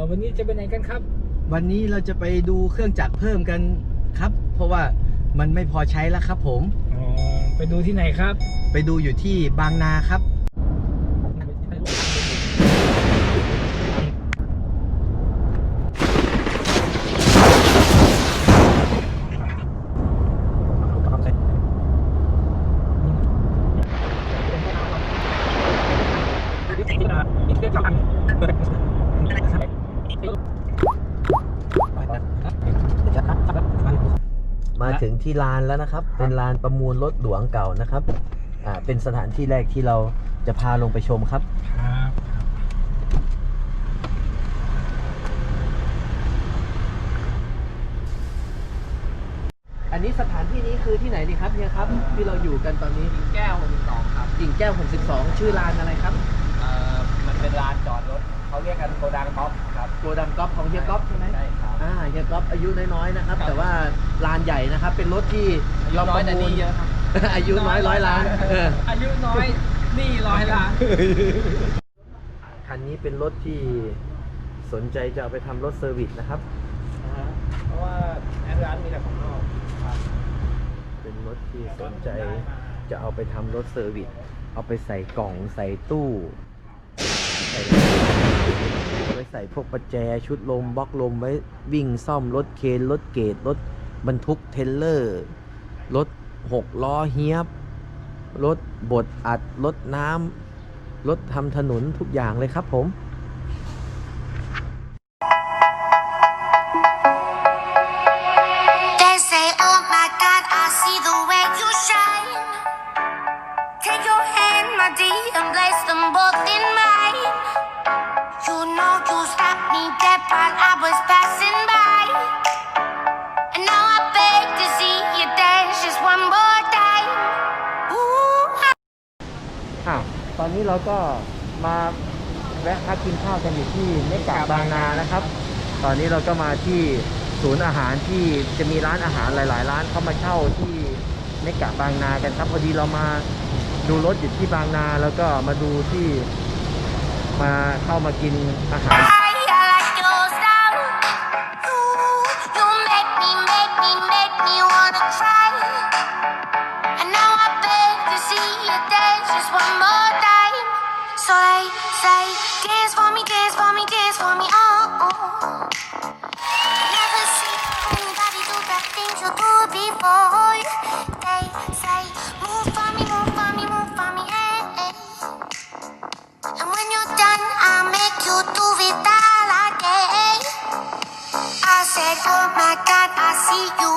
อวันนี้จะไปไหนกันครับ วันนี้เราจะไปดูเครื่องจักรเพิ่มกันครับ เพราะว่ามันไม่พอใช้แล้วครับผม อ๋อ ไปดูที่ไหนครับ ไปดูอยู่ที่บางนาครับมาถึงที่ลานแล้วนะครับ เป็นลานประมูลรถหลวงเก่านะครับ อ่า เป็นสถานที่แรกที่เราจะพาลงไปชมครับ ครับอันนี้สถานที่นี้คือที่ไหนดีครับเฮียครับ ที่เราอยู่กันตอนนี้แก้ว 62 ครับกิ่งแก้ว 62 ชื่อลานอะไรครับ เอ่อ มันเป็นลานจอดรถ เขาเรียกกันโกดังท็อปครับโกดังก๊อฟของเฮียก๊อฟใช่ไหมใช่ครับ อ่าเฮียก๊อฟอายุน้อยๆนะครับ ครับแต่ว่าลานใหญ่นะครับ เป็นรถที่อายุน้อยแต่หนี่เยอะครับ อายุน้อยร้อยล้านเออ อายุน้อยหนี่ร้อยล้าน คันนี้เป็นรถที่สนใจจะเอาไปทำรถเซอร์วิสนะครับ เพราะว่าแอดร้านมีแต่ของนอกครับเป็นรถที่สนใจจะเอาไปทำรถเซอร์วิส เอาไปใส่กล่องใส่ตู้ใส่ ไว้ใส่พวกประแจชุดลมบล็อกลมไว้วิ่งซ่อมรถเคนรถเกตรถบรรทุกเทเลอร์ รถหกล้อเฮียบ รถบดอัด รถน้ำรถทำถนนทุกอย่างเลยครับผม อ้าวตอนนี้เราก็มาแวะพักกินข้าวกันอยู่ที่เมกะบางนานะครับ ตอนนี้เราก็มาที่ศูนย์อาหารที่จะมีร้านอาหารหลาย ๆ ร้านเข้ามาเช่าที่เมกะบางนากันครับพอดีเรามาดูรถอยู่ที่บางนาแล้วก็มาดูที่มาเข้ามากินอาหาร So I say, dance for me, dance for me, dance for me, oh. oh. Never seen anybody do the things you do before. They say, move for me, move for me, move for me, eh, eh. And when you're done, I'll make you do it all again. I said, Oh my God, I see you